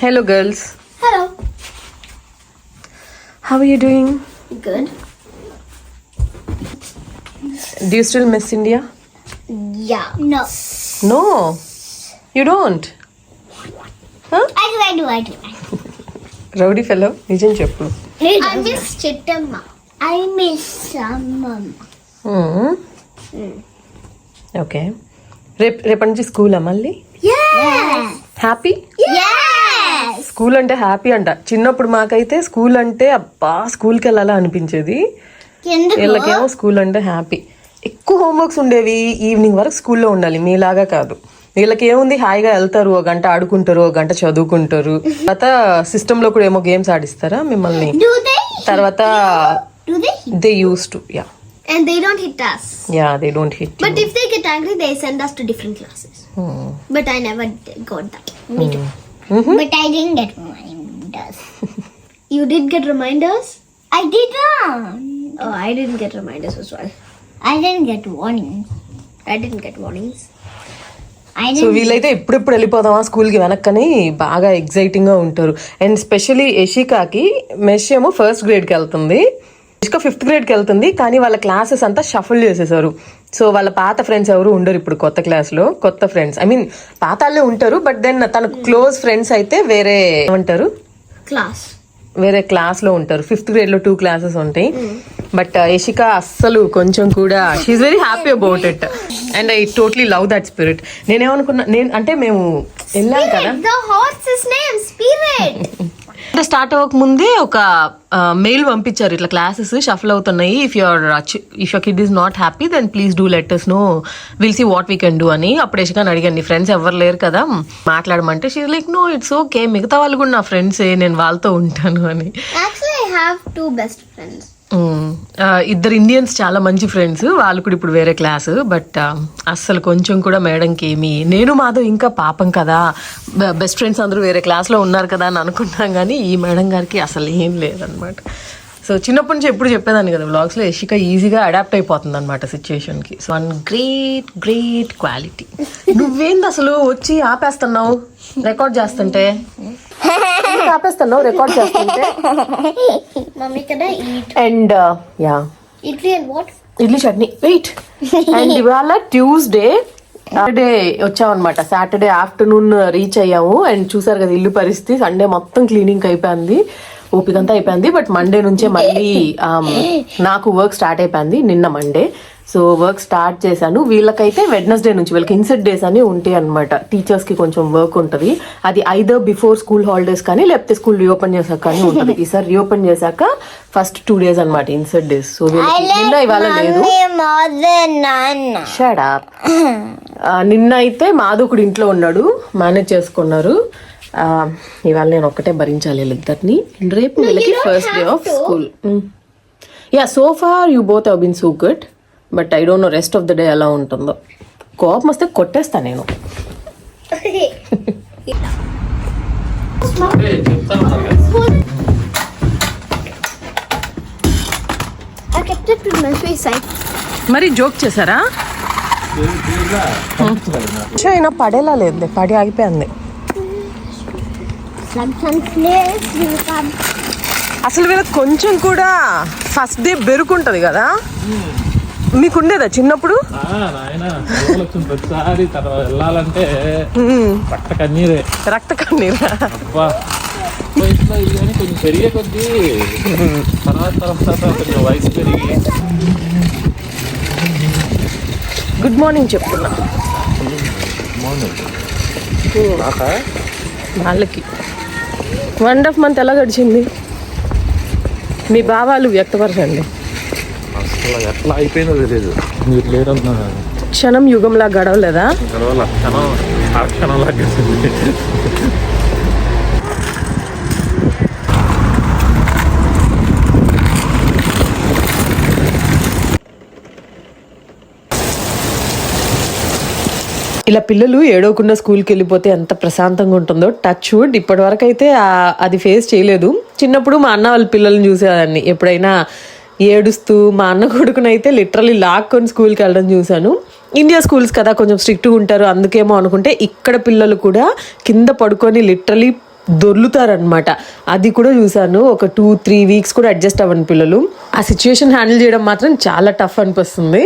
Hello, girls. Hello. How are you doing? Good. Do you still miss India? Yeah. No. No, you don't. Huh? I do, I do, I do. Rowdy fellow నిజం చెప్పు I miss Chittamma. I miss Sammamma. Okay రేపు రేపటి నుంచి స్కూలా మళ్ళీ Yes. Happy Yes. School అంటే happy అంట చిన్నప్పుడు మాకైతే స్కూల్ అంటే అబ్బా స్కూల్కి వెళ్ళాలా అనిపించేది వీళ్ళకేమో స్కూల్ అంటే హ్యాపీ ఎక్కువ హోంవర్క్స్ ఉండేవి ఈవినింగ్ వరకు స్కూల్లో ఉండాలి మీలాగా కాదు వీళ్ళకి ఏముంది హాయిగా వెళ్తారు ఒక గంట ఆడుకుంటారు ఒక గంట చదువుకుంటారు తర్వాత సిస్టమ్లో కూడా ఏమో గేమ్స్ ఆడిస్తారా మిమ్మల్ని they? తర్వాత they? They use to yeah And they don't hit us. Yeah they don't hit But if they get angry, they send us to different classes. But I never got that. Me too. But I didn't get reminders. you did get reminders? I did not. Oh, I didn't get reminders as well. I didn't get warnings. I didn't get warnings. So వీళ్ళైతే ఎప్పుడెప్పుడు వెళ్ళిపోదామా స్కూల్కి వెనక్కని బాగా ఎగ్జైటింగ్గా ఉంటారు and specially యషికాకి మెష్ ఏమో ఫస్ట్ గ్రేడ్కి వెళ్తుంది యషిక ఫిఫ్త్ గ్రేడ్కి వెళ్తుంది కానీ వాళ్ళ క్లాసెస్ అంతా షఫల్ చేసేసారు. సో వాళ్ళ పాత ఫ్రెండ్స్ ఎవరు ఉండరు ఇప్పుడు కొత్త క్లాస్లో కొత్త ఫ్రెండ్స్. ఐ మీన్ పాత వాళ్ళే ఉంటారు బట్ దెన్ తన క్లోజ్ ఫ్రెండ్స్ అయితే వేరే ఏమంటారు? class. వేరే క్లాస్లో ఉంటారు. ఫిఫ్త్ గ్రేడ్లో టూ క్లాసెస్ ఉంటాయి. బట్ యషిక అస్సలు కొంచెం కూడా she very happy about it and I totally love that spirit నేనేమనుకున్నా నేను అంటే మేము వెళ్ళాం కదా. అంటే స్టార్ట్ అవ్వక ముందే ఒక మెయిల్ పంపించారు. ఇట్లా క్లాసెస్ షఫల్ అవుతున్నాయి. If your if your kid is not happy then please do let us know will see what we can do అని అప్పుడు యశికాని అడిగాను. నీ ఫ్రెండ్స్ ఎవరు లేరు కదా? మాట్లాడమంటే she like no it's okay మిగతా వాళ్ళు కూడా నా ఫ్రెండ్సే నేను వాళ్ళతో ఉంటాను అని. Have two best friends. ఇద్దరు ఇండియన్స్ చాలా మంచి ఫ్రెండ్స్ వాళ్ళు కూడా ఇప్పుడు వేరే క్లాస్ బట్ అస్సలు కొంచెం కూడా మేడంకి ఏమి నేను మాధవ్ ఇంకా పాపం కదా. బెస్ట్ ఫ్రెండ్స్ అందరూ వేరే క్లాస్లో ఉన్నారు కదా అని అనుకున్నాం కానీ ఈ మేడం గారికి అసలు ఏం లేదనమాట సో చిన్నప్పటి నుంచి ఎప్పుడు చెప్పేదాన్ని కదా వ్లాగ్స్లో యశిక ఈజీగా అడాప్ట్ అయిపోతుంది అనమాట సిచ్యుయేషన్కి so one great great quality నువ్వేంది అసలు వచ్చి ఆపేస్తున్నావు? రికార్డ్ చేస్తుంటే? ఆపేస్తున్నావు? రికార్డ్ చేస్తుంటే? And yeah and what? Idli chutney. Wait and ఇవాళ ట్యూస్డే సాటర్డే వచ్చామన్నమాట. సాటర్డే ఆఫ్టర్నూన్ రీచ్ అయ్యాము. అండ్ చూసారు కదా ఇల్లు పరిస్థితి. సండే మొత్తం క్లీనింగ్ అయిపోయింది. ఓపిక అంతా అయిపోయింది. బట్ మండే నుంచే మళ్ళీ um, నాకు వర్క్ స్టార్ట్ అయిపోయింది నిన్న మండే సో వర్క్ స్టార్ట్ చేశాను. వీళ్ళకైతే వెడ్నెస్డే నుంచి వీళ్ళకి ఇన్సెట్ డేస్ అని ఉంటాయి అనమాట టీచర్స్కి కొంచెం వర్క్ ఉంటుంది. అది ఐదర్ బిఫోర్ స్కూల్ హాలిడేస్ కానీ లేకపోతే స్కూల్ రీఓపెన్ చేశాక కానీ ఉంటుంది. ఈసారి రీఓపెన్ చేశాక ఫస్ట్ టూ డేస్ అనమాట ఇన్సెట్ డేస్ సో నిన్న ఇవాళ లేదు. షడా నిన్న అయితే మాధుకుడు ఇంట్లో ఉన్నాడు. మేనేజ్ చేసుకున్నారు. ఇవాళ నేను ఒక్కటే భరించాలి వీళ్ళిద్దరిని రేపు వీళ్ళకి first day of school yeah so far you both have been so good but I don't know rest of the day ఎలా ఉంటుందో. కోపం వస్తే కొట్టేస్తా నేను. మరి జోక్ చేశారా? అయినా పడేలా లేదు. పడి ఆగిపోయింది. అసలు వీళ్ళకి కొంచెం కూడా ఫస్ట్ డే బెరుకుంటది కదా? మీకుండేదా చిన్నప్పుడు? ఆ, నాయన పిల్లలు వచ్చిన ప్రతిసారి తర్వాత వెళ్ళాలంటే కన్నీరే. రక్త కన్నీరా? వయసులో కానీ కొంచెం పెరిగే కొద్దీ తర్వాత తర్వాత కొంచెం వయసు పెరిగి గుడ్ మార్నింగ్ చెప్తున్నా. వాళ్ళకి. వన్ హాఫ్ మంత్ ఎలా గడిచింది? మీ భావాలు వ్యక్తపరచండి. అసలు ఎట్లా అయిపోయిందో తెలియదు మీరు లేరన్నా క్షణం యుగంలా గడవలేదా? గడవల. క్షణం ఆ క్షణం లాగేసింది ఇలా పిల్లలు ఏడవకుండా స్కూల్కి వెళ్ళిపోతే ఎంత ప్రశాంతంగా ఉంటుందో. టచ్ వుడ్ ఇప్పటి వరకు అయితే అది ఫేస్ చేయలేదు. చిన్నప్పుడు మా అన్న వాళ్ళ పిల్లల్ని చూసేదాన్ని. ఎప్పుడైనా ఏడుస్తూ మా అన్న కొడుకునైతే లిటరలీ లాక్కొని స్కూల్కి వెళ్ళడం చూశాను. ఇండియా స్కూల్స్ కదా కొంచెం స్ట్రిక్ట్గా ఉంటారు. అందుకేమో అనుకుంటే ఇక్కడ పిల్లలు కూడా కింద పడుకొని లిటరలీ దొర్లుతారనమాట అది కూడా చూశాను. ఒక టూ త్రీ వీక్స్ కూడా అడ్జస్ట్ అవ్వని పిల్లలు. ఆ సిచ్యువేషన్ హ్యాండిల్ చేయడం మాత్రం చాలా టఫ్ అనిపిస్తుంది.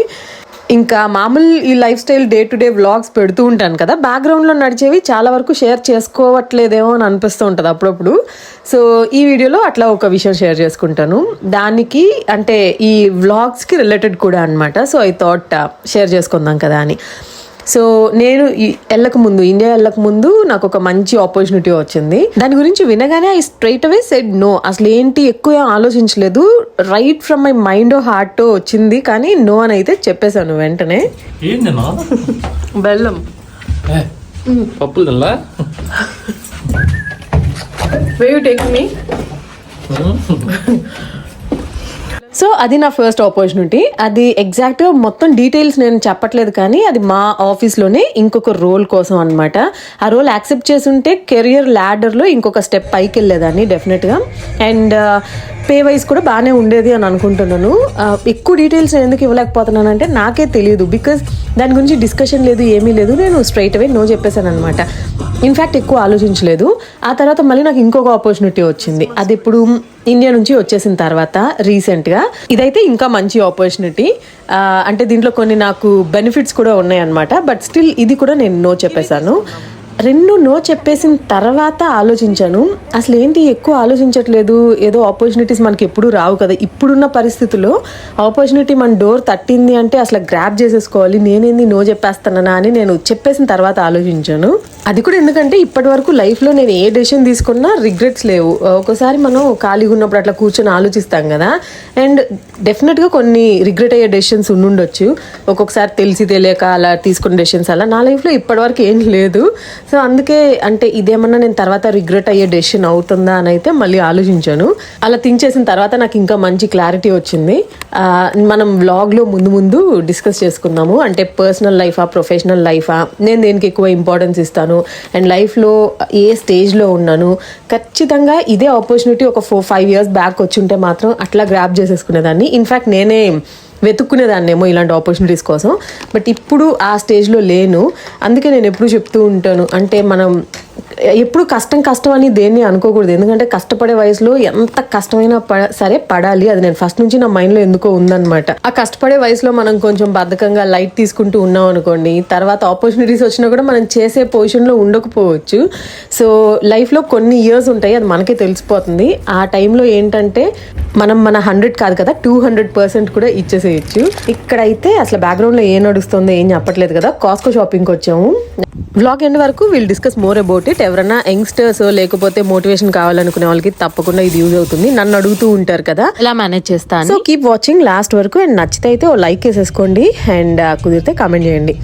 ఇంకా మామూలు ఈ lifestyle day to day vlogs పెడుతూ ఉంటాను కదా. బ్యాక్గ్రౌండ్లో నడిచేవి చాలా వరకు షేర్ చేసుకోవట్లేదేమో అని అనిపిస్తూ ఉంటుంది అప్పుడప్పుడు. సో ఈ వీడియోలో అట్లా ఒక విషయం షేర్ చేసుకుంటాను. దానికి అంటే ఈ వ్లాగ్స్కి రిలేటెడ్ కూడా అనమాట సో ఐ థాట్ షేర్ చేసుకుందాం కదా అని. సో నేను వెళ్ళక ముందు ఇండియా వెళ్ళక ముందు నాకు ఒక మంచి ఆపర్చునిటీ వచ్చింది. దాని గురించి వినగానే I straight away said no అసలు ఏంటి ఎక్కువ ఏం ఆలోచించలేదు right from my mind heart వచ్చింది. కానీ నో అని అయితే చెప్పేశాను వెంటనే. ఏంది నా బెల్లం. ఏ, పప్పులు టేక్ మీ సో అది నా ఫస్ట్ ఆపర్చునిటీ అది ఎగ్జాక్ట్గా మొత్తం డీటెయిల్స్ నేను చెప్పట్లేదు కానీ అది మా ఆఫీస్లోనే ఇంకొక రోల్ కోసం అనమాట ఆ రోల్ యాక్సెప్ట్ చేసుంటే కెరియర్ ల్యాడర్లో ఇంకొక స్టెప్ పైకి వెళ్ళేదాన్ని డెఫినెట్గా అండ్ పే వైజ్ కూడా బాగానే ఉండేది అని అనుకుంటున్నాను. Uh, ఎక్కువ డీటెయిల్స్ నేను ఎందుకు ఇవ్వలేకపోతున్నానంటే నాకే తెలియదు బికాస్ దాని గురించి డిస్కషన్ లేదు ఏమీ లేదు. నేను స్ట్రైట్ అవే నో చెప్పేశాను అనమాట ఇన్ఫ్యాక్ట్ ఎక్కువ ఆలోచించలేదు. ఆ తర్వాత మళ్ళీ నాకు ఇంకొక ఆపర్చునిటీ వచ్చింది. అది ఇప్పుడు ఇండియా నుంచి వచ్చేసిన తర్వాత రీసెంట్గా ఇదైతే ఇంకా మంచి ఆపర్చునిటీ అంటే దీంట్లో కొన్ని నాకు బెనిఫిట్స్ కూడా ఉన్నాయన్నమాట. బట్ స్టిల్ ఇది కూడా నేను నో చెప్పేశాను. రెండు నో చెప్పేసిన తర్వాత ఆలోచించాను. అసలు ఏంటి ఎక్కువ ఆలోచించట్లేదు? ఏదో ఆపర్చునిటీస్ మనకి ఎప్పుడు రావు కదా. ఇప్పుడున్న పరిస్థితుల్లో ఆపర్చునిటీ మన డోర్ తట్టింది అంటే అసలు గ్రాప్ చేసేసుకోవాలి. నేనేంది నో చెప్పేస్తానా అని నేను చెప్పేసిన తర్వాత ఆలోచించాను. అది కూడా ఎందుకంటే ఇప్పటి వరకు లైఫ్లో నేను ఏ డెసిషన్ తీసుకున్నా రిగ్రెట్స్ లేవు. ఒకసారి మనం ఖాళీగా ఉన్నప్పుడు అట్లా కూర్చొని ఆలోచిస్తాం కదా. అండ్ డెఫినెట్గా కొన్ని రిగ్రెట్ అయ్యే డెసిషన్స్ ఉండుండొచ్చు. ఒక్కొక్కసారి తెలిసి తెలియక అలా తీసుకున్న డెసిషన్స్ అలా. నా లైఫ్లో ఇప్పటివరకు ఏం లేదు. సో అందుకే అంటే ఇదేమన్నా నేను తర్వాత రిగ్రెట్ అయ్యే డెసిషన్ అవుతుందా అని అయితే మళ్ళీ ఆలోచించాను. అలా థింక్ చేసిన తర్వాత నాకు ఇంకా మంచి క్లారిటీ వచ్చింది. మనం వ్లాగ్లో ముందు ముందు డిస్కస్ చేసుకుందాము. అంటే పర్సనల్ లైఫా ప్రొఫెషనల్ లైఫా నేను దేనికి ఎక్కువ ఇంపార్టెన్స్ ఇస్తాను? అండ్ లైఫ్లో ఏ స్టేజ్లో ఉన్నాను ఖచ్చితంగా ఇదే ఆపర్చునిటీ ఒక ఫోర్ ఫైవ్ ఇయర్స్ బ్యాక్ వచ్చి ఉంటే మాత్రం అట్లా గ్రాప్ చేసేసుకునేదాన్ని. ఇన్ఫ్యాక్ట్ నేనే వెతుక్కునేదాన్నేమో ఇలాంటి ఆపర్చునిటీస్ కోసం. బట్ ఇప్పుడు ఆ స్టేజ్లో లేను. అందుకే నేను ఎప్పుడు చెప్తూ ఉంటాను. అంటే మనం ఎప్పుడు కష్టం కష్టం అని దేన్ని అనుకోకూడదు. ఎందుకంటే కష్టపడే వయసులో ఎంత కష్టమైనా పడ సరే పడాలి. అది నేను ఫస్ట్ నుంచి నా మైండ్లో ఎందుకో ఉందన్నమాట. ఆ కష్టపడే వయసులో మనం కొంచెం బద్ధకంగా లైట్ తీసుకుంటూ ఉన్నాం అనుకోండి తర్వాత ఆపర్చునిటీస్ వచ్చినా కూడా మనం చేసే పొజిషన్లో ఉండకపోవచ్చు. సో లైఫ్లో కొన్ని ఇయర్స్ ఉంటాయి అది మనకే తెలిసిపోతుంది. ఆ టైంలో ఏంటంటే మనం మన హండ్రెడ్ కాదు కదా టూ హండ్రెడ్ పర్సెంట్ కూడా ఇచ్చేసేయచ్చు. ఇక్కడైతే అసలు బ్యాక్గ్రౌండ్లో ఏం నడుస్తుందో ఏం చెప్పట్లేదు కదా కాస్కో షాపింగ్కి వచ్చాము. వ్లాగ్ ఎండ్ వరకు we'll discuss more about it ఎవరైనా యంగ్స్టర్స్ లేకపోతే మోటివేషన్ కావాలనుకునే వాళ్ళకి తప్పకుండా ఇది యూజ్ అవుతుంది. నన్ను అడుగుతూ ఉంటారు కదా. ఎలా మేనేజ్ చేస్తాను సో కీప్ వాచింగ్ లాస్ట్ వరకు అండ్ నచ్చితే అయితే ఓ లైక్ వేసేసుకోండి అండ్ కుదిరితే కామెంట్ చేయండి.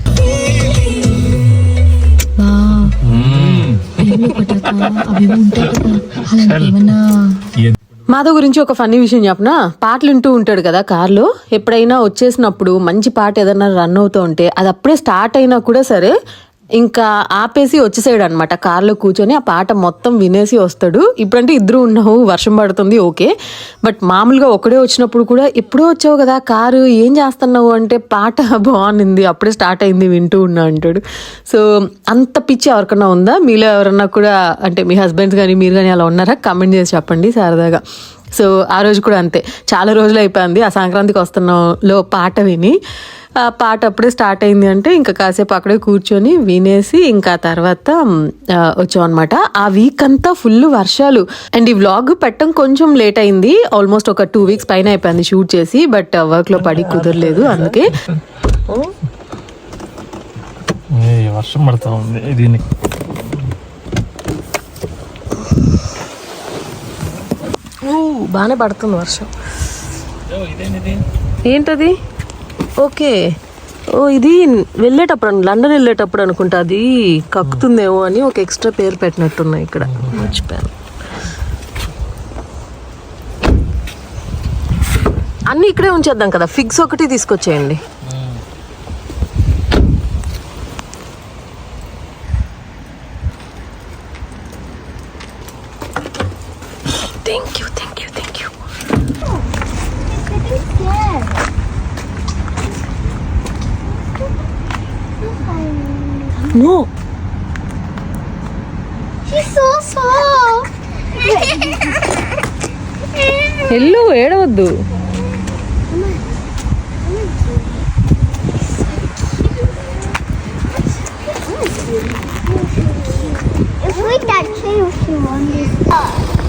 మాధవ్ గురించి ఒక ఫన్నీ విషయం చెప్పనా? పాటలు వింటూ ఉంటాడు కదా కార్లో. ఎప్పుడైనా వచ్చేసినప్పుడు మంచి పాట ఏదైనా రన్ అవుతూ ఉంటే అది అప్పుడే స్టార్ట్ అయినా కూడా సరే ఇంకా ఆపేసి వచ్చేసాడు అనమాట కార్లో కూర్చొని ఆ పాట మొత్తం వినేసి వస్తాడు. ఇప్పుడంటే ఇద్దరు ఉన్నావు వర్షం పడుతుంది ఓకే. బట్ మామూలుగా ఒకడే వచ్చినప్పుడు కూడా ఎప్పుడో వచ్చావు కదా కారు ఏం చేస్తున్నావు అంటే పాట బాగుంది అప్పుడే స్టార్ట్ అయింది వింటూ ఉన్నా అంటాడు. సో అంత పిచ్చి ఎవరికన్నా ఉందా? మీలో ఎవరన్నా కూడా అంటే మీ హస్బెండ్స్ కానీ మీరు కానీ అలా ఉన్నారా? కమెంట్ చేసి చెప్పండి సరదాగా సో ఆ రోజు కూడా అంతే. చాలా రోజులు అయిపోయింది ఆ సంక్రాంతికి వస్తున్నాలో పాట విని. పాట అప్పుడే స్టార్ట్ అయింది అంటే ఇంకా కాసేపు అక్కడే కూర్చొని వినేసి ఇంకా తర్వాత వచ్చాం అనమాట ఆ వీక్ అంతా ఫుల్ వర్షాలు. అండ్ ఈ వ్లాగ్ పెట్టడం కొంచెం లేట్ అయింది. ఆల్మోస్ట్ ఒక టూ వీక్స్ పైన అయిపోయింది షూట్ చేసి బట్ వర్క్లో పడి కుదరలేదు అందుకే. ఏ, వర్షం పడతా ఉంది. దీనికి బాగానే పడుతుంది వర్షం. ఏంటది? ఓకే. ఓ ఇది వెళ్ళేటప్పుడు లండన్ వెళ్ళేటప్పుడు అనుకుంటా అది కక్కుతుందేమో అని ఒక ఎక్స్ట్రా పేరు పెట్టినట్టున్నాయి ఇక్కడ. మర్చిపోయాను. అన్నీ ఇక్కడే ఉంచేద్దాం కదా ఫిక్స్ ఒకటి తీసుకొచ్చేయండి. Thank you thank you thank you No. He's so small. Hello, ఏడవద్దు If we touch it, if you want it.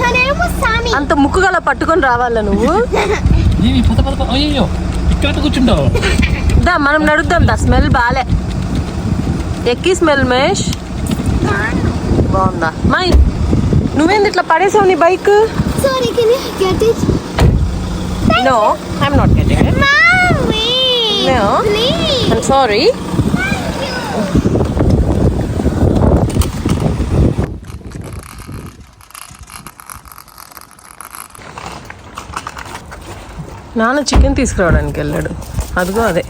Her name was Sammy. అంత ముక్కు గల పట్టుకొని రావాలా నువ్వు? కూర్చుంటావు. దా మనం నడుద్దాం దా స్మెల్ బాలే. ఎక్కి స్మెల్ మహేష్ బాగుందా? మై నువ్వేంది ఇట్లా పడేసావు నీ bike? No I'm not getting! No. Please! I'm sorry నాన్న చికెన్ తీసుకురావడానికి వెళ్ళాడు. అదిగో అదే.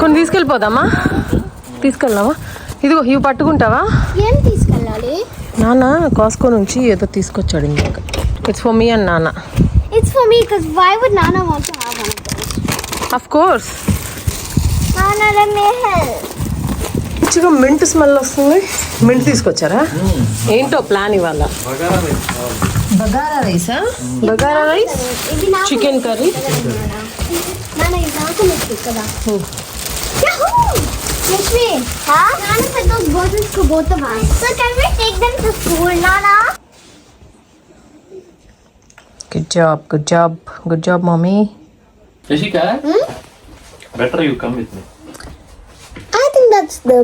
కొన్ని తీసుకెళ్ళిపోదామా? తీసుకెళ్దామా? ఇదిగో ఇవి పట్టుకుంటావా? ఏం తీసుకెళ్ళాలి? నాన్న కాస్కో నుంచి ఏదో తీసుకొచ్చాడు ఇంకొక ఇట్స్ ఫర్ మీ అండ్ నాన్న it's for me because why would Nana want to have one of those? Of course Nana, let me help. మంచిగా మింట్ స్మెల్ వస్తుంది మింట్ తీసుకొచ్చారా ఏంటో ప్లాన్ ఇవాళ బగారా రైసా బగారా రైస్ ఇది నాకు చికెన్ కర్రీ నాన్న ఇది నాకు నచ్చు కదా Yahoo! Lakshmi, huh? Nana said those bottles to both of us. So can we take them to school, Nana? Good job good job good job mummy Yashika better you come with me I think that's the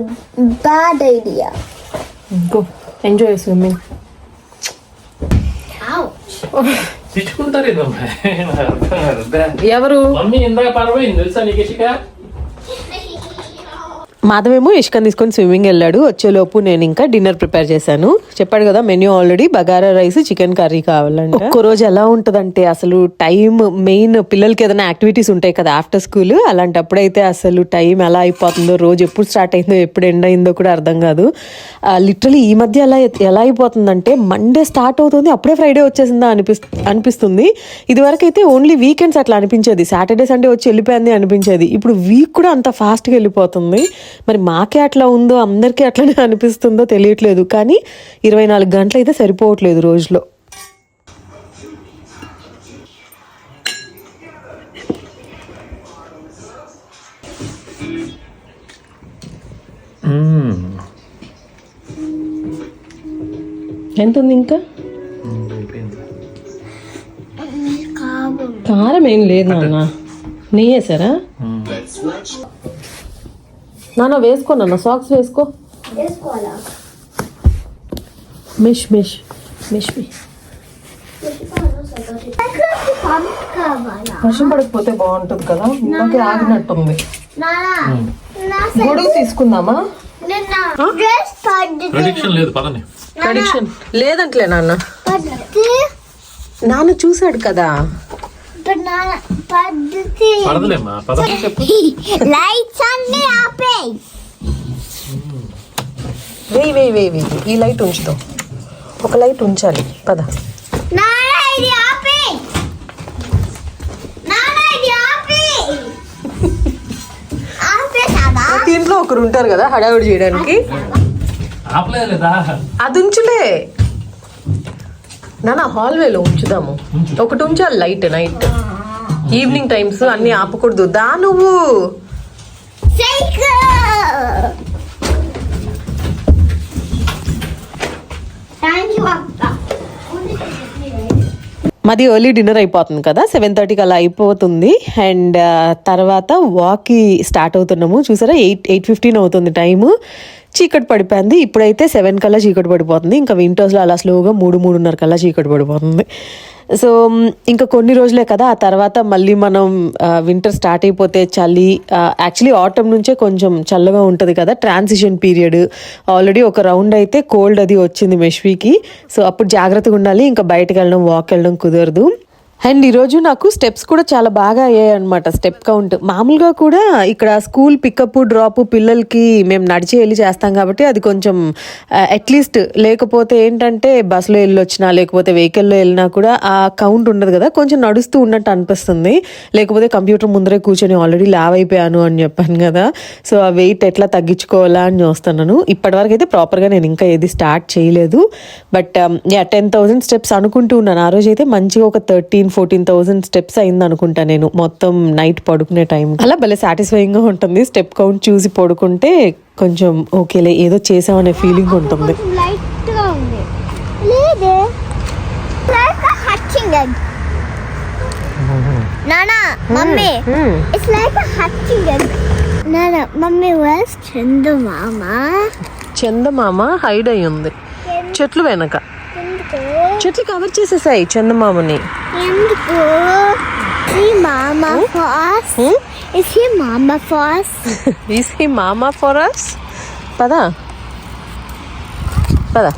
bad idea. Go enjoy swimming Ouch. తెచ్చుకుంటారు ఇది అర్థం కాదు ఎవరు mummy ఇందాక పడబోయింది తెలుసా నీకు యశిక మాధవేమో ఇష్కన్ తీసుకొని swimming వెళ్ళాడు. వచ్చేలోపు నేను ఇంకా డిన్నర్ ప్రిపేర్ చేశాను. చెప్పాడు కదా menu already bagara rice chicken curry కావాలండి ఒక్క రోజు ఎలా ఉంటుందంటే అసలు టైం మెయిన్ పిల్లలకి ఏదైనా యాక్టివిటీస్ ఉంటాయి కదా ఆఫ్టర్ స్కూల్ అలాంటప్పుడైతే అసలు టైం ఎలా అయిపోతుందో రోజు ఎప్పుడు స్టార్ట్ అయిందో ఎప్పుడు ఎండ్ అయిందో కూడా అర్థం కాదు. లిటరలీ ఈ మధ్య ఎలా ఎలా అయిపోతుందంటే మండే స్టార్ట్ అవుతుంది అప్పుడే ఫ్రైడే వచ్చేసిందా అనిపిస్తు అనిపిస్తుంది. ఇదివరకు అయితే ఓన్లీ వీకెండ్స్ అట్లా అనిపించేది. సాటర్డే సండే వచ్చి వెళ్ళిపోయింది అనిపించేది. ఇప్పుడు వీక్ కూడా అంత ఫాస్ట్గా వెళ్ళిపోతుంది. మరి మాకే అట్లా ఉందో అందరికీ అట్లనే అనిపిస్తుందో తెలియట్లేదు. కానీ ఇరవై నాలుగు గంటలు అయితే సరిపోవట్లేదు రోజులో. ఎంత ఉంది ఇంకా? కారం ఏం లేదు నాన్న. నెయ్యి వేసారా నాన్న వేసుకో నాన్న సాక్స్ వేసుకో. వేసుకోవాలా? మిష్ మిష్ మిష్ వర్షం పడకపోతే బాగుంటుంది కదా? ఇందాకే ఆగినట్టుంది. గొడుగు తీసుకుందామా? లేదంటలే నాన్న. నాన్న చూశాడు కదా? పడదులేమ్మా పద లైట్స్ అన్ని ఆపేయ్. వేయి వేయి వేయి వేయి. ఈ లైట్ ఉంచుతాం ఒక లైట్ ఉంచాలి. పద. దీంట్లో ఒకరు ఉంటారు కదా హడావిడి చేయడానికి. అది ఉంచులే. నాన్న హాల్వేలో ఉంచుదాము. ఒకటి ఉంచాలి లైట్ నైట్ ఈవినింగ్ టైమ్స్ అన్ని ఆపకూడదు. దా నువ్వు. మాది ఎర్లీ డిన్నర్ అయిపోతుంది కదా సెవెన్ థర్టీకి అలా అయిపోతుంది. అండ్ తర్వాత వాక్కి స్టార్ట్ అవుతున్నాము. చూసారా? ఎయిట్ ఎయిట్ ఫిఫ్టీన్ అవుతుంది టైము చీకటి పడిపోయింది. ఇప్పుడైతే సెవెన్ కల్లా చీకటి పడిపోతుంది. ఇంకా వింటర్స్లో అలా స్లోగా మూడు మూడున్నర కల్లా చీకటి పడిపోతుంది. సో ఇంకా కొన్ని రోజులే కదా ఆ తర్వాత మళ్ళీ మనం వింటర్ స్టార్ట్ అయిపోతే చలి యాక్చువల్లీ ఆటమ్ నుంచే కొంచెం చల్లగా ఉంటుంది కదా ట్రాన్సిషన్ పీరియడ్ ఆల్రెడీ ఒక రౌండ్ అయితే కోల్డ్ అది వచ్చింది మెష్వీకి సో అప్పుడు జాగ్రత్తగా ఉండాలి ఇంకా బయటకు వెళ్ళడం వాక్ వెళ్ళడం కుదరదు. అండ్ ఈరోజు నాకు స్టెప్స్ కూడా చాలా బాగా అయ్యాయి అనమాట స్టెప్ కౌంట్. మామూలుగా కూడా ఇక్కడ స్కూల్ పికప్ డ్రాప్ పిల్లలకి మేము నడిచి వెళ్ళి చేస్తాం కాబట్టి అది కొంచెం అట్లీస్ట్ లేకపోతే ఏంటంటే బస్సులో వెళ్ళి వచ్చినా లేకపోతే వెహికల్లో వెళ్ళినా కూడా ఆ కౌంట్ ఉండదు కదా కొంచెం నడుస్తూ ఉన్నట్టు అనిపిస్తుంది. లేకపోతే కంప్యూటర్ ముందరే కూర్చొని ఆల్రెడీ లావ్ అయిపోయాను అని చెప్పాను కదా సో ఆ వెయిట్ ఎట్లా తగ్గించుకోవాలా అని చూస్తున్నాను. ఇప్పటివరకు అయితే ప్రాపర్గా నేను ఇంకా ఏది స్టార్ట్ చేయలేదు. But yeah ten thousand steps అనుకుంటూ ఉన్నాను. ఆ రోజు అయితే మంచిగా ఒక థర్టీన్ ఫోర్టీన్ థౌసండ్ స్టెప్స్ అయింది అనుకుంటా నేను. మొత్తం నైట్ పడుకునే టైం అలా భలే సాటిస్ఫైయింగ్గా ఉంటుంది. స్టెప్ కౌంట్ చూసి పడుకుంటే కొంచెం ఓకేలే ఏదో చేసామనే ఫీలింగ్ ఉంటుంది. నానా mummy. It's like hatching egg నానా మమ్మీ వాస్ చందమామ చందమామ హైడ్ అయి ఉంది. చెట్లు వెనక. చెట్లు కవర్ చేసేసాయి చందమామని. ఎందుకు? ఈ మామ పదా. పదా.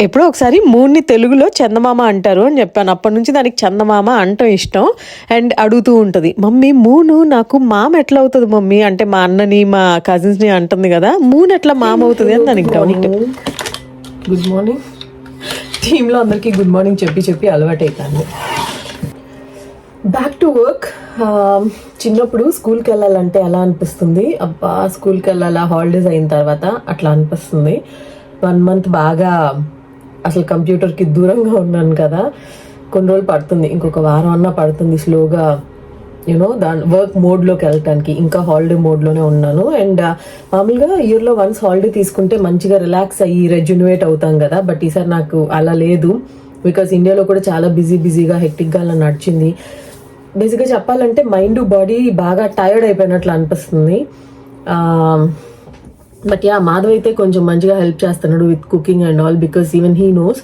ఎప్పుడో ఒకసారి మూడ్ని తెలుగులో చందమామ అంటారు అని చెప్పాను. అప్పటి నుంచి దానికి చందమామ అంటం ఇష్టం. అండ్ అడుగుతూ ఉంటుంది మమ్మీ మూను నాకు మామ ఎట్లా అవుతుంది మమ్మీ? అంటే మా అన్నని మా కజిన్స్ని అంటుంది కదా మూన్ ఎట్లా మామ అవుతుంది? అని దానికి డౌట్ గుడ్ మార్నింగ్ టీంలో అందరికీ గుడ్ మార్నింగ్ చెప్పి చెప్పి అలవాటు బ్యాక్ టు వర్క్ చిన్నప్పుడు స్కూల్కి వెళ్ళాలంటే ఎలా అనిపిస్తుంది? అబ్బా స్కూల్కి వెళ్ళాలా? హాలిడేస్ అయిన తర్వాత అట్లా అనిపిస్తుంది. వన్ మంత్ బాగా అసలు కంప్యూటర్కి దూరంగా ఉన్నాను కదా. కొన్ని రోజులు పడుతుంది. ఇంకొక వారం అన్నా పడుతుంది. స్లోగా యూనో దాని వర్క్ మోడ్లోకి వెళ్ళటానికి ఇంకా హాలిడే మోడ్లోనే ఉన్నాను. అండ్ uh, మామూలుగా ఇయర్లో వన్స్ హాలిడే తీసుకుంటే మంచిగా రిలాక్స్ అయ్యి రెజ్యునేట్ అవుతాం కదా. బట్ ఈసారి నాకు అలా లేదు. బికాస్ ఇండియాలో కూడా చాలా బిజీ బిజీగా హెక్టిక్గా అలా నడిచింది. బేసిక్గా చెప్పాలంటే మైండ్ బాడీ బాగా టైర్డ్ అయిపోయినట్లు అనిపిస్తుంది. Um, బట్ యా మాధవ్ అయితే కొంచెం మంచిగా హెల్ప్ చేస్తున్నాడు with cooking and all because even he knows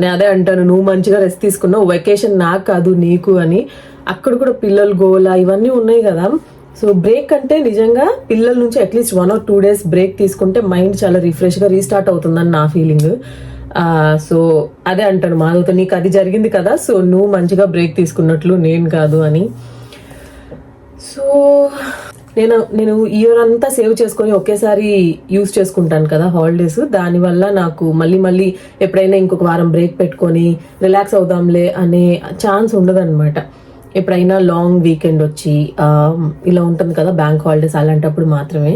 నేను అదే అంటాను నువ్వు మంచిగా రెస్ట్ తీసుకున్నావు వెకేషన్ నాకు కాదు నీకు అని. అక్కడ కూడా పిల్లలు గోలా ఇవన్నీ ఉన్నాయి కదా. సో బ్రేక్ అంటే నిజంగా పిల్లల నుంచి at least one or two days break తీసుకుంటే మైండ్ చాలా రిఫ్రెష్గా రీస్టార్ట్ అవుతుందని నా ఫీలింగ్ సో అదే అంటాను మాధవ్తో నీకు అది జరిగింది కదా సో నువ్వు మంచిగా బ్రేక్ తీసుకున్నట్లు నేను కాదు అని. సో నేను నేను ఇయర్ అంతా సేవ్ చేసుకొని ఒకేసారి యూస్ చేసుకుంటాను కదా హాలిడేస్ దానివల్ల నాకు మళ్ళీ మళ్ళీ ఎప్పుడైనా ఇంకొక వారం బ్రేక్ పెట్టుకొని రిలాక్స్ అవుదాంలే అనే ఛాన్స్ ఉండదన్నమాట. ఎప్పుడైనా లాంగ్ వీకెండ్ వచ్చి ఇలా ఉంటుంది కదా బ్యాంక్ హాలిడేస్ అలాంటప్పుడు మాత్రమే.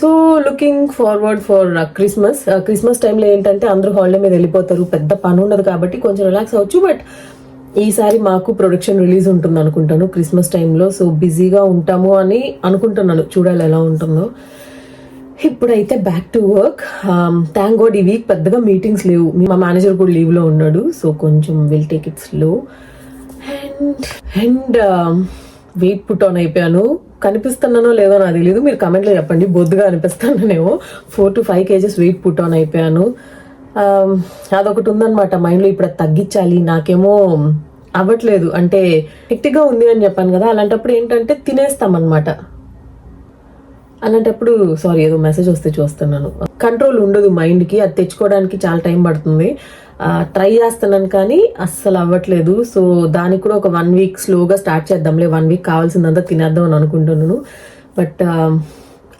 So looking forward for Christmas Christmas టైంలో ఏంటంటే అందరూ హాలిడే మీద వెళ్ళిపోతారు. పెద్ద పని ఉండదు కాబట్టి కొంచెం రిలాక్స్ అవ్వచ్చు. బట్ ఈసారి మాకు ప్రొడక్షన్ రిలీజ్ ఉంటుంది అనుకుంటాను క్రిస్మస్ టైంలో సో బిజీగా ఉంటాము అని అనుకుంటున్నాను. చూడాలి ఎలా ఉంటుందో. ఇప్పుడైతే back to work thank God ఈ వీక్ పెద్దగా మీటింగ్స్ లేవు. మా మేనేజర్ కూడా లీవ్లో ఉన్నాడు. సో కొంచెం will take it slow and and weight put on అయిపోయాను. కనిపిస్తున్నానో లేదో నాకు తెలియదు మీరు కమెంట్లో చెప్పండి. బొద్దుగా అనిపిస్తున్నానేమో. Four to five kgs weight put on అయిపోయాను. Um, అదొకటి ఉందనమాట మైండ్లో ఇప్పుడు తగ్గించాలి. నాకేమో అవ్వట్లేదు. అంటే హెక్టిక్గా ఉంది అని చెప్పాను కదా. అలాంటప్పుడు ఏంటంటే తినేస్తామన్నమాట. అలాంటప్పుడు సారీ ఏదో మెసేజ్ వస్తే చూస్తున్నాను. కంట్రోల్ ఉండదు మైండ్కి అది తెచ్చుకోవడానికి చాలా టైం పడుతుంది. ట్రై చేస్తున్నాను కానీ అస్సలు అవ్వట్లేదు. సో దానికి కూడా ఒక వన్ వీక్ స్లోగా స్టార్ట్ చేద్దాంలే. వన్ వీక్ కావాల్సిందంతా తినేద్దాం అని అనుకుంటున్నాను. బట్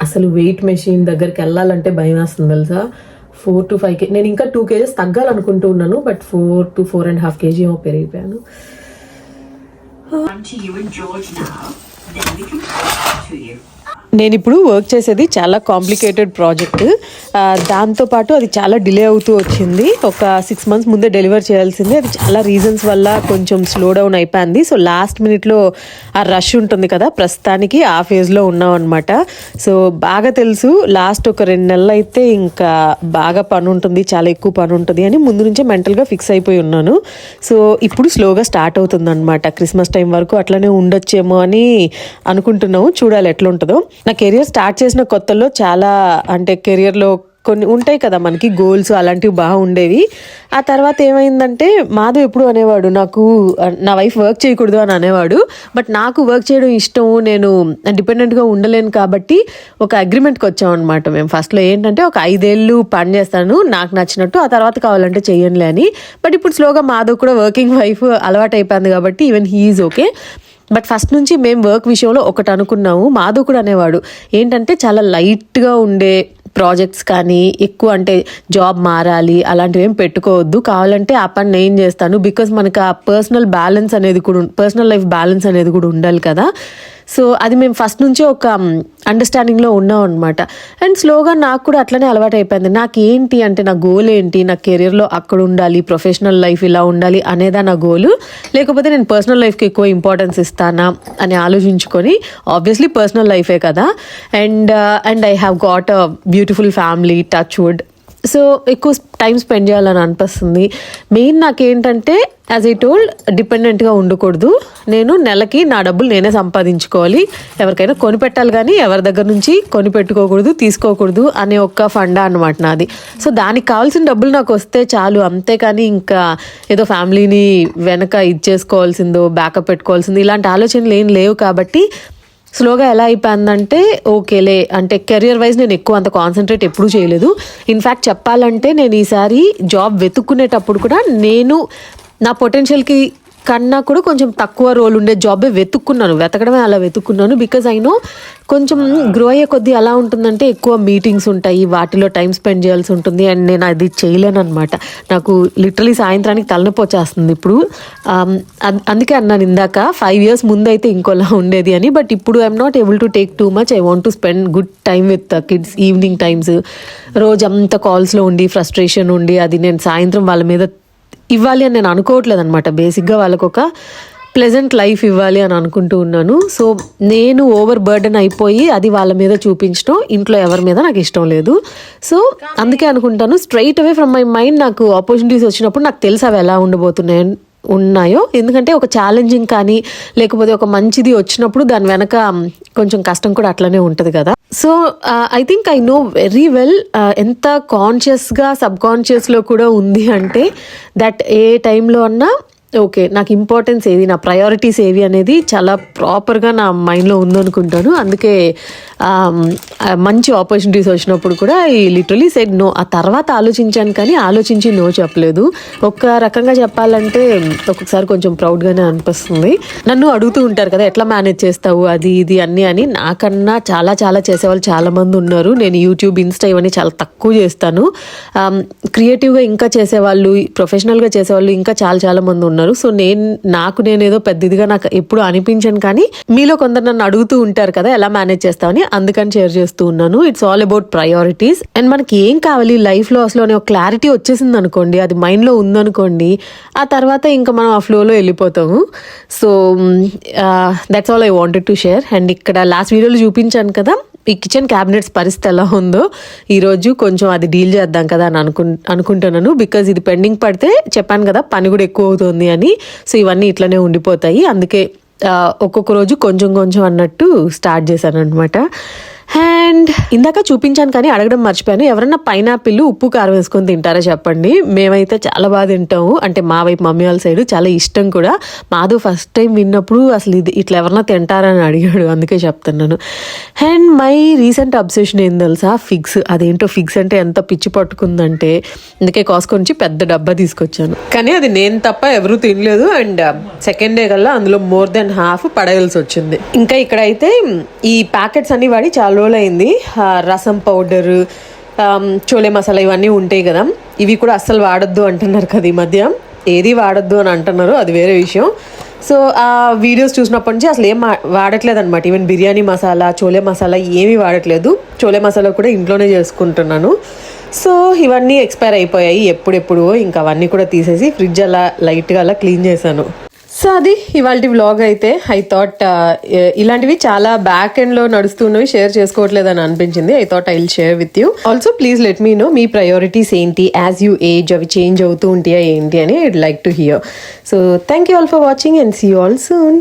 అసలు వెయిట్ మెషిన్ దగ్గరికి వెళ్ళాలంటే భయం వేస్తుంది తెలుసా? ఫోర్ టు ఫైవ్ కే నేను ఇంకా టూ కేజెస్ తగ్గాలనుకుంటూ ఉన్నాను but four to four and half kg ఏమో పెరిగిపోయాను. To you and George now. Then we can talk to you. నేను ఇప్పుడు వర్క్ చేసేది చాలా కాంప్లికేటెడ్ ప్రాజెక్ట్ దాంతోపాటు అది చాలా డిలే అవుతూ వచ్చింది. ఒక సిక్స్ మంత్స్ ముందే డెలివర్ చేయాల్సింది. అది చాలా రీజన్స్ వల్ల కొంచెం స్లో డౌన్ అయిపోయింది. సో లాస్ట్ మినిట్లో ఆ రష్ ఉంటుంది కదా ప్రస్తుతానికి ఆ ఫేజ్లో ఉన్నాం అనమాట సో బాగా తెలుసు లాస్ట్ ఒక రెండు నెలలు అయితే ఇంకా బాగా పని ఉంటుంది చాలా ఎక్కువ పని ఉంటుంది అని ముందు నుంచే మెంటల్గా ఫిక్స్ అయిపోయి ఉన్నాను. సో ఇప్పుడు స్లోగా స్టార్ట్ అవుతుంది అనమాట క్రిస్మస్ టైం వరకు అట్లనే ఉండొచ్చేమో అని అనుకుంటున్నాము. చూడాలి ఎట్లుంటుందో. నా కెరియర్ స్టార్ట్ చేసిన కొత్తలో చాలా అంటే కెరియర్లో కొన్ని ఉంటాయి కదా మనకి గోల్స్ అలాంటివి బాగా ఉండేవి. ఆ తర్వాత ఏమైందంటే మాధవ్ ఎప్పుడు అనేవాడు నాకు నా వైఫ్ వర్క్ చేయకూడదు అని అనేవాడు. బట్ నాకు వర్క్ చేయడం ఇష్టం నేను డిపెండెంట్గా ఉండలేను కాబట్టి ఒక అగ్రిమెంట్కి వచ్చాం అనమాట మేము. ఫస్ట్లో ఏంటంటే ఒక ఐదేళ్ళు పని చేస్తాను నాకు నచ్చినట్టు ఆ తర్వాత కావాలంటే చేయండి అని. బట్ ఇప్పుడు స్లోగా మాధవ్ కూడా వర్కింగ్ వైఫ్ అలవాటు అయిపోయింది కాబట్టి even he's okay. But first నుంచి మేము వర్క్ విషయంలో ఒకటి అనుకున్నాము. మాధవ్ కూడా అనేవాడు. ఏంటంటే చాలా లైట్గా ఉండే ప్రాజెక్ట్స్ కానీ ఎక్కువ అంటే జాబ్ మారాలి అలాంటివి ఏం పెట్టుకోవద్దు. కావాలంటే ఆ పని నేను చేస్తాను. బికాస్ మనకు ఆ పర్సనల్ బ్యాలెన్స్ అనేది కూడా పర్సనల్ లైఫ్ బ్యాలెన్స్ అనేది కూడా ఉండాలి కదా. సో అది మేము ఫస్ట్ నుంచే ఒక అండర్స్టాండింగ్లో ఉన్నాం అనమాట అండ్ స్లోగా నాకు కూడా అట్లనే అలవాటు అయిపోయింది నాకు ఏంటి అంటే నా గోల్ ఏంటి? నా కెరియర్లో అక్కడ ఉండాలి ప్రొఫెషనల్ లైఫ్ ఇలా ఉండాలి అనేదా నా గోలు లేకపోతే నేను పర్సనల్ లైఫ్కి ఎక్కువ ఇంపార్టెన్స్ ఇస్తానా అని ఆలోచించుకొని ఆబ్వియస్లీ పర్సనల్ లైఫే కదా. And and I have got a beautiful family touch wood so ఎక్కువ టైం స్పెండ్ చేయాలని అనిపిస్తుంది. మెయిన్ నాకేంటంటే యాజ్ ఐ టోల్డ్ డిపెండెంట్గా ఉండకూడదు. నేను నెలకి నా డబ్బులు నేనే సంపాదించుకోవాలి. ఎవరికైనా కొనిపెట్టాలి కానీ ఎవరి దగ్గర నుంచి కొనిపెట్టుకోకూడదు తీసుకోకూడదు అనే ఒక్క ఫండా అనమాట నాది. సో దానికి కావాల్సిన డబ్బులు నాకు వస్తే చాలు. అంతేకాని ఇంకా ఏదో ఫ్యామిలీని వెనక ఇచ్చేసుకోవాల్సిందో బ్యాకప్ పెట్టుకోవాల్సిందో ఇలాంటి ఆలోచనలు ఏం లేవు కాబట్టి స్లోగా ఎలా అయిపోయిందంటే ఓకేలే అంటే కెరియర్ వైజ్ నేను ఎక్కువ అంత కాన్సన్ట్రేట్ ఎప్పుడూ చేయలేదు. ఇన్ఫ్యాక్ట్ చెప్పాలంటే నేను ఈసారి జాబ్ వెతుక్కునేటప్పుడు కూడా నేను నా పొటెన్షియల్కి కన్నా కూడా కొంచెం తక్కువ రోల్ ఉండే జాబే వెతుక్కున్నాను. వెతకడమే అలా వెతుక్కున్నాను బికాజ్ అయినో కొంచెం గ్రో అయ్యే కొద్దీ ఎలా ఉంటుందంటే ఎక్కువ మీటింగ్స్ ఉంటాయి వాటిలో టైం స్పెండ్ చేయాల్సి ఉంటుంది అండ్ నేను అది చేయలేను అనమాట నాకు లిటరలీ సాయంత్రానికి తలనొప్పి వచ్చేస్తుంది ఇప్పుడు um, అందుకే అన్నాను ఇందాక ఫైవ్ ఇయర్స్ ముందు అయితే ఇంకోలా ఉండేది అని బట్ ఇప్పుడు I'm not able to take too much I want to spend good time with kids evening times రోజంతా కాల్స్లో ఉండి ఫ్రస్ట్రేషన్ ఉండి అది నేను సాయంత్రం వాళ్ళ మీద ఇవ్వాలి అని నేను అనుకోవట్లేదు అనమాట బేసిక్గా వాళ్ళకు ఒక ప్లెజెంట్ లైఫ్ ఇవ్వాలి అని అనుకుంటూ ఉన్నాను. సో నేను ఓవర్ బర్డెన్ అయిపోయి అది వాళ్ళ మీద చూపించడం ఇంట్లో ఎవరి మీద నాకు ఇష్టం లేదు. సో అందుకే అనుకుంటాను straight away from my mind నాకు ఆపర్చునిటీస్ వచ్చినప్పుడు నాకు తెలుసు అవి ఎలా ఉండబోతున్నాయి ఉన్నాయో? ఎందుకంటే ఒక ఛాలెంజింగ్ కానీ లేకపోతే ఒక మంచిది వచ్చినప్పుడు దాని వెనక కొంచెం కష్టం కూడా అట్లనే ఉంటుంది కదా. So I think I know very well ఎంత కాన్షియస్గా సబ్ కాన్షియస్లో కూడా ఉంది అంటే దట్ ఏ టైంలో అన్నా ఓకే నాకు ఇంపార్టెన్స్ ఏది నా ప్రయారిటీస్ ఏవి అనేది చాలా ప్రాపర్గా నా మైండ్లో ఉందనుకుంటాను. అందుకే మంచి ఆపర్చునిటీస్ వచ్చినప్పుడు కూడా ఈ లిటరలీ సెడ్ నో ఆ తర్వాత ఆలోచించాను కానీ ఆలోచించి నో చెప్పలేదు. ఒక రకంగా చెప్పాలంటే ఒక్కొక్కసారి కొంచెం ప్రౌడ్గానే అనిపిస్తుంది. నన్ను అడుగుతూ ఉంటారు కదా ఎట్లా మేనేజ్ చేస్తావు? అది ఇది అన్నీ అని. నాకన్నా చాలా చాలా చేసేవాళ్ళు చాలామంది ఉన్నారు. నేను యూట్యూబ్ ఇన్స్టా ఇవన్నీ చాలా తక్కువ చేస్తాను. క్రియేటివ్గా ఇంకా చేసేవాళ్ళు ప్రొఫెషనల్గా చేసేవాళ్ళు ఇంకా చాలా చాలా మంది ఉన్నారు. సో నేను నాకు నేను ఏదో పెద్దదిగా నాకు ఎప్పుడు అనిపించాను కానీ మీలో కొందరు నన్ను అడుగుతూ ఉంటారు కదా ఎలా మేనేజ్ చేస్తామని అందుకని షేర్ చేస్తూ ఉన్నాను. It's all about priorities and మనకి ఏం కావాలి? లైఫ్లో అసలు అనే ఒక క్లారిటీ వచ్చేసింది అనుకోండి. అది మైండ్లో ఉందనుకోండి. ఆ తర్వాత ఇంకా మనం ఆ ఫ్లోలో వెళ్ళిపోతాము. So that's all I wanted to share and ఇక్కడ లాస్ట్ వీడియోలో చూపించాను కదా ఈ కిచెన్ క్యాబినెట్స్ పరిస్థితి ఎలా ఉందో. ఈరోజు కొంచెం అది డీల్ చేద్దాం కదా అని అనుకు అనుకుంటున్నాను. బికాజ్ ఇది పెండింగ్ పడితే చెప్పాను కదా పని కూడా ఎక్కువ అవుతుంది అని. సో ఇవన్నీ ఇట్లనే ఉండిపోతాయి. అందుకే ఒక్కొక్క రోజు కొంచెం కొంచెం అన్నట్టు స్టార్ట్ చేశాను అనమాట అండ్ ఇందాక చూపించాను కానీ అడగడం మర్చిపోయాను. ఎవరన్నా పైనాపిల్ ఉప్పు కారం వేసుకొని తింటారా చెప్పండి. మేమైతే చాలా బాగా తింటాము. అంటే మా వైపు మమ్మీ వాళ్ళ సైడ్ చాలా ఇష్టం కూడా. మాధవ్ ఫస్ట్ టైం విన్నప్పుడు అసలు ఇది ఇట్లా ఎవరన్నా తింటారని అడిగాడు. అందుకే చెప్తున్నాను. అండ్ మై రీసెంట్ అబ్సెషన్ ఏం తెలుసా? ఫిక్స్ అదేంటో ఫిక్స్ అంటే ఎంత పిచ్చి పట్టుకుందంటే అందుకే కోసుకొని పెద్ద డబ్బా తీసుకొచ్చాను. కానీ అది నేను తప్ప ఎవరూ తినలేదు. అండ్ సెకండ్ డే కల్లా అందులో మోర్ దెన్ హాఫ్ పడేయాల్సి వచ్చింది. ఇంకా ఇక్కడైతే ఈ ప్యాకెట్స్ అన్ని వాడి చాలా రోజులు అయింది రసం పౌడర్ చోలే మసాలా ఇవన్నీ ఉంటాయి కదా. ఇవి కూడా అస్సలు వాడొద్దు అంటున్నారు కదా ఈ మధ్య. ఏది వాడద్దు అని అంటున్నారు అది వేరే విషయం. సో ఆ వీడియోస్ చూసినప్పటి నుంచి అసలు ఏం వాడట్లేదు అనమాట ఈవెన్ బిర్యానీ మసాలా చోలే మసాలా ఏమీ వాడట్లేదు. చోలే మసాలా కూడా ఇంట్లోనే చేసుకుంటున్నాను. సో ఇవన్నీ ఎక్స్పైర్ అయిపోయాయి ఎప్పుడెప్పుడు. ఇంకా అవన్నీ కూడా తీసేసి ఫ్రిడ్జ్ అలా లైట్గా అలా క్లీన్ చేశాను. సో అది ఇవాళ వ్లాగ్ అయితే ఐ థాట్ uh, ఇలాంటివి చాలా బ్యాక్ ఎండ్లో నడుస్తున్నవి షేర్ చేసుకోవట్లేదు అని అనిపించింది. I thought I will share with you also please let me know me priorities ఏంటి? యాజ్ యూ ఏజ్ అవి చేంజ్ అవుతూ ఉంటాయా ఏంటి అని I'd like to hear so thank you all for watching and see all soon